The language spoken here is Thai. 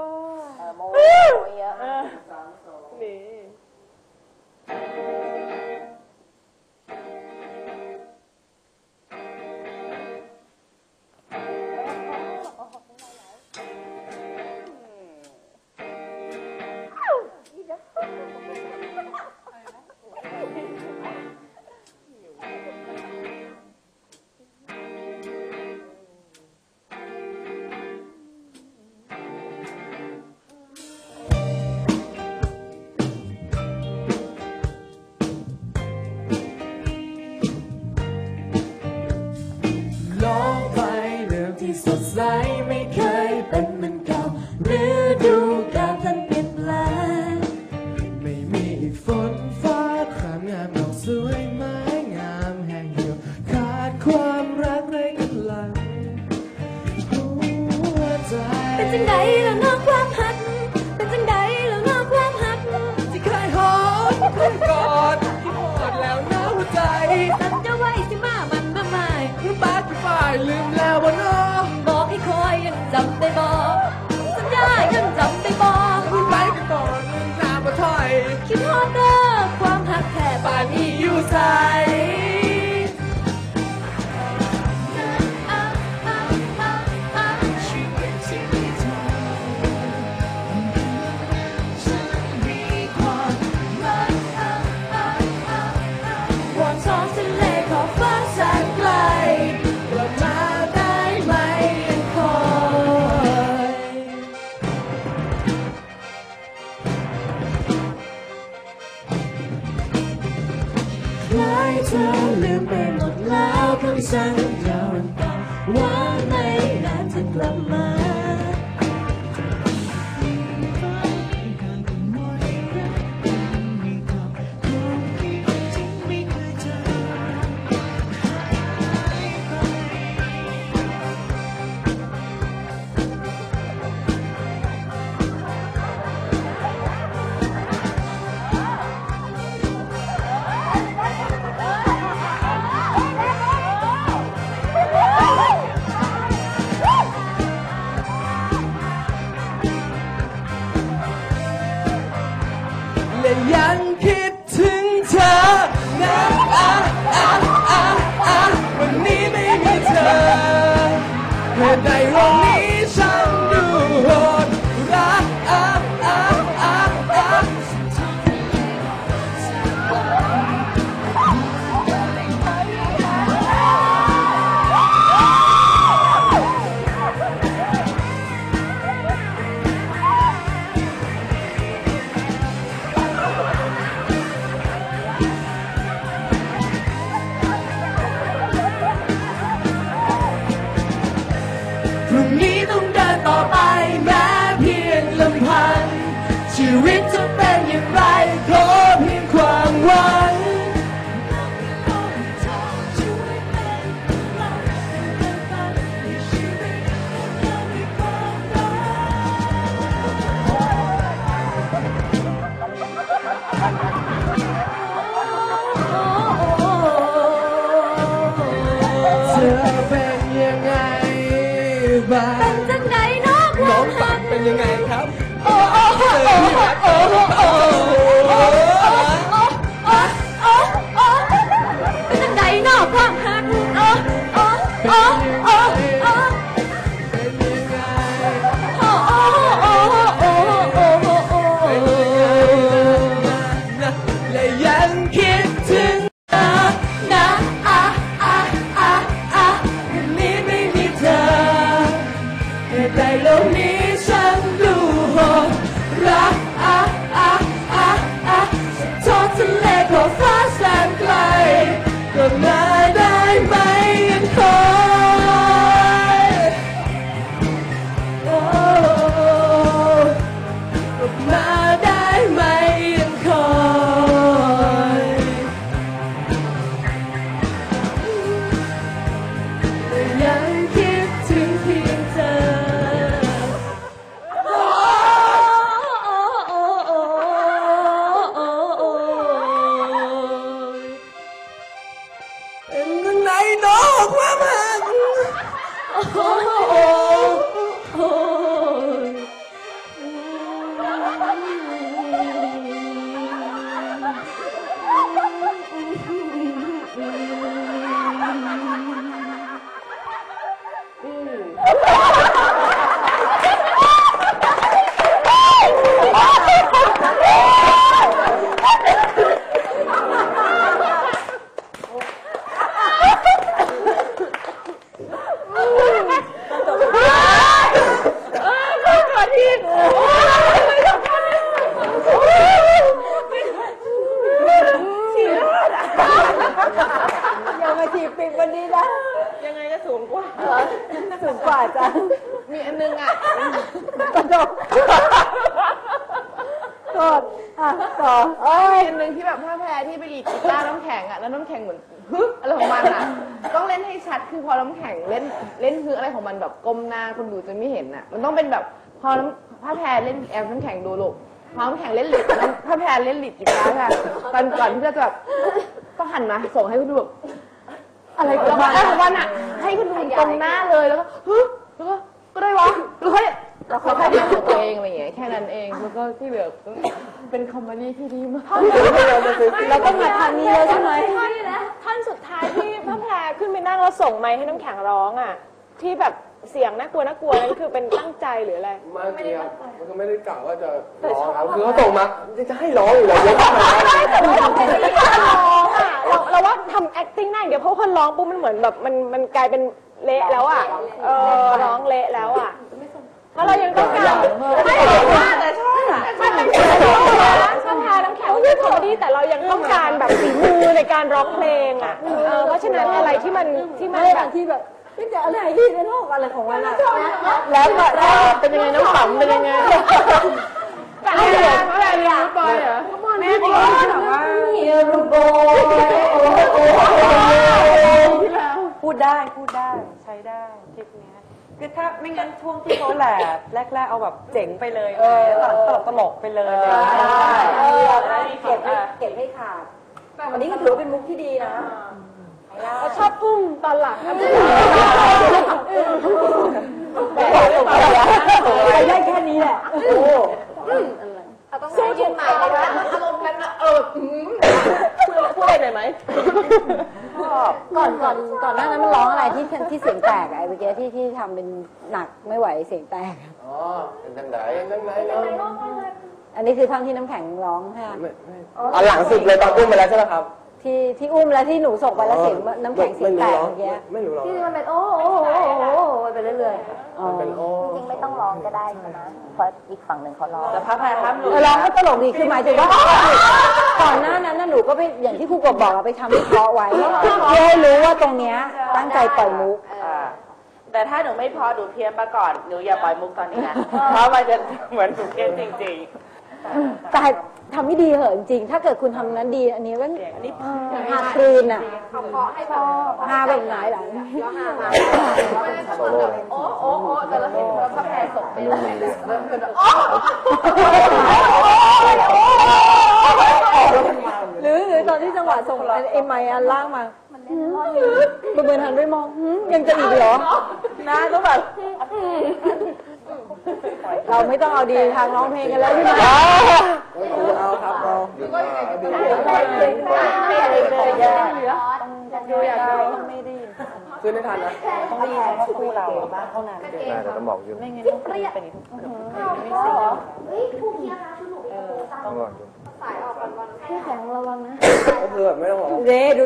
어, 뭐, 뭐야. 네. 음. surrender. 하얀 깃은 자난 งนี้ต้องเดินต่อไปแม้เพียงลำพังชีวิตจะเป็นอย่างไร บาเป็นจังไดน้องน้องฝันเป็นยังไงครับ โอ้โอ้โอ้โอ้โอ้ 我关门。哦哼哼 จบกดอะต่อเอ้ยอันหนึ่งที่แบบผ้าแพรที่ไปดีดกีตาร์น้ำแข็งอะแล้วน้ำแข็งเหมือนฮึอะไรของมันอะ ต้องเล่นให้ชัดคือพอน้ำแข็งเล่นเล่นฮึอะไรของมันแบบก้มหน้าคนดูจะไม่เห็นอะ มันต้องเป็นแบบพอน้ำผ้าแพรเล่นแอมน้ำแข็งดูลูกพอน้ำแข็งเล่นลิดน้ำผ้าแพรเล่นลิดกีตาร์ค่ะตอนก่อนที่จะแบบก็หันมาส่งให้คุณดูแบบอะไรของมันอะไรของมันอะให้คุณดูตรงหน้าเลยแล้วก็ฮึ แล้วก็ก็ได้วะแล้วค่อยแล้วค่อยๆทำของตัวเองอะไรอย่างเงี้ยแค่นั้นเองแล้วก็ที่เหลือก็เป็นคอมเมดี้ที่ดีมากเราต้องมาทางนี้แล้วใช่ไหมท่อนท่อนสุดท้ายที่พระแพรขึ้นไปนั่งแล้วส่งไมค์ให้น้ำแข็งร้องอะ ที่แบบเสียงน่ากลัวน่ากลัวนั่นคือเป็นตั้งใจหรืออะไรไม่เกี่ยวมันก็ไม่ได้กล่าวว่าจะร้องครับคือเขาส่งมาจะให้ร้องอยู่เลยยกขึ้นมาแต่ว่าเราเป็นที่ร้อง เดียวเพราะคนร้องปุ๊บมันเหมือนแบบมันมันกลายเป็นเละแล้วอะ เออร้องเละแล้วอะเพราะเรายังต้องการไม่หรอกว่าแต่ชอบอะไม่เป็นชอบพาน้ำแข็งคือคอมเมดี้แต่เรายังต้องการแบบฝีมือในการร้องเพลงอะเออเพราะฉะนั้นอะไรที่มันที่มันไม่แบบบางที่แบบไม่จะอะไรที่ในโลกอะไรของมันอะแล้วก็เป็นยังไงน้ำปั่มเป็นยังไงแต่อะไรอะไรรู้ปอยเหรอแม่พี่แบบว่าเฮียรูโบ พูดได้พูดได้ใช้ได้คลิปเนี้ยคือถ้าไม่งั้นช่วงที่เขาแหละแรกๆเอาแบบเจ๋งไปเลยตลกตลกตลกไปเลยอะไรอย่างเงี้ยเก็บให้เก็บให้ขาดอันนี้ก็ถือว่าเป็นมุกที่ดีนะเราชอบอุ้มตอนหลังไปได้แค่นี้แหละต้องสู้ยืนใหม่เลยนะอารมณ์นั้นนะเออพูดอะไรหน่ อยไหมก่อนก่อนก่อนหน้านั้นมันร้องอะไรที่ที่เสียงแตกอะไอ้เมื่อกี้ที่ที่ทำเป็นหนักไม่ไหวเสียงแตก อ๋อเป็นจังไหนจังไหนเนาะอันนี้คือท่อนที่น้ำแข็งร้องค่ะอันหลังสุดเลยตอนอุ้มไปแล้วใช่ไหมครับ ที่ที่อุ้มแล้วที่หนูส่งไปแล้วเสียงน้ำแข็งเสียงแตกเมื่อกี้ไม่รู้หรอกที่มันเป็นโอ้โอ้โอ้โอ้ไปเรื่อยอ๋อมันเป็นโอ้จริงไม่ต้องร้องก็ได้ใช่ไหมเพราะอีกฝั่งหนึ่งเขาร้องแต่พระแพรห้ามหลุดร้องก็ตลกดีคือหมายถึงว่าก่อนหน้านั้นน่ะหนูก็ไปอย่างที่ครูกบบอกอะไปทำวิเคราะห์ไว้เพื่อให้รู้ว่าตรงเนี้ยตั้งใจปล่อยมุกอ่าแต่ถ้าหนูไม่พอหนูเพี้ยนมาก่อนหนูอย่าปล่อยมุกตอนนี้นะเพราะมันจะเหมือนหนูเพี้ยนจริงแต่ ทำไม่ดีเหอะจริงๆ ถ้าเกิดคุณทำนั้นดี อันนี้ก็ๆอันนี้หาคลีนอะหาแบบไหนหลังโอ้โอ้โอ้แต่เราเห็นพระแพรส่งไปเรื่อยๆเริ่มเป็นโอ้หรือหรือตอนที่จังหวะส่งไอ้ไมค์อันล่างมาประเมินหันไปมองหืมยังจะอีกเหรอนะต้องแบบ เราไม่ต้องเอาดีทางร้องเพลงกันแล้วใช่ไหมเอาครับเอาไม่อะไรเลยแย่ดูอยากดูขึ้นไม่ทันนะต้องรีเพราะคู่เราบ้านเท่านั้นแต่ต้องบอกอยู่ไม่งั้นต้องเป็นอย่างนี้ทุกคนไม่ซีเรียสต้องบอกอยู่สายออกก่อนวันก็คือแบบไม่ต้องร้องเรดู